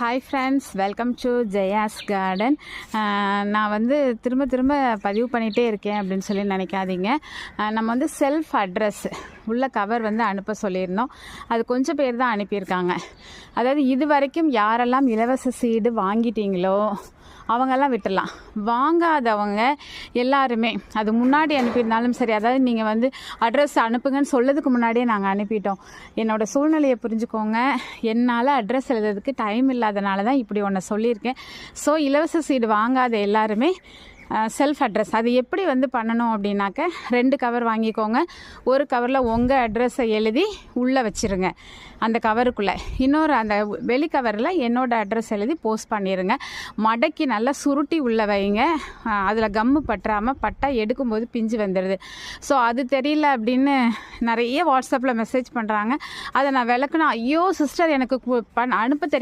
Hi friends welcome to Jaya's garden நான் வந்து திரும்ப திரும்ப பதிவு பண்ணிகிட்டே இருக்கேன் அப்படின்னு சொல்லி நினைக்காதீங்க. Uh, நம்ம வந்து செல்ஃப் அட்ரஸ் உள்ள கவர் வந்து அனுப்ப சொல்லியிருந்தோம். அது கொஞ்சம் பேர் தான் அனுப்பியிருக்காங்க. அதாவது இது வரைக்கும் யாரெல்லாம் இலவச சீடு வாங்கிட்டீங்களோ அவங்கெல்லாம் விட்டுடலாம். வாங்காதவங்க எல்லாருமே அது முன்னாடி அனுப்பியிருந்தாலும் சரி அதாவது நீங்கள் வந்து அட்ரஸ் அனுப்புங்கன்னு சொல்லதுக்கு முன்னாடியே நாங்கள் அனுப்பிட்டோம். என்னோடய சூழ்நிலையை புரிஞ்சுக்கோங்க. என்னால் அட்ரஸ் எழுதுறதுக்கு டைம் இல்லாதனால தான் இப்படி ஒன்று சொல்லியிருக்கேன். ஸோ இலவச சீடு வாங்காத எல்லாருமே செல்ஃப் அட்ரஸ் அது எப்படி வந்து பண்ணணும் அப்படின்னாக்க ரெண்டு கவர் வாங்கிக்கோங்க. ஒரு கவரில் உங்கள் அட்ரஸை எழுதி உள்ளே வச்சிருங்க. அந்த கவருக்குள்ளே இன்னொரு அந்த வெளி கவரில் என்னோடய அட்ரஸ் எழுதி போஸ்ட் பண்ணிடுங்க மடக்கி நல்லா சுருட்டி உள்ளே வைங்க. அதில் கம்மு பற்றாமல் பட்டா எடுக்கும்போது பிஞ்சு வந்துடுது ஸோ அது தெரியல அப்படின்னு நிறைய வாட்ஸ்அப்பில் மெசேஜ் பண்ணுறாங்க அதை நான் விளக்குனா ஐயோ சிஸ்டர் எனக்கு பண் அனுப்ப தெரியும்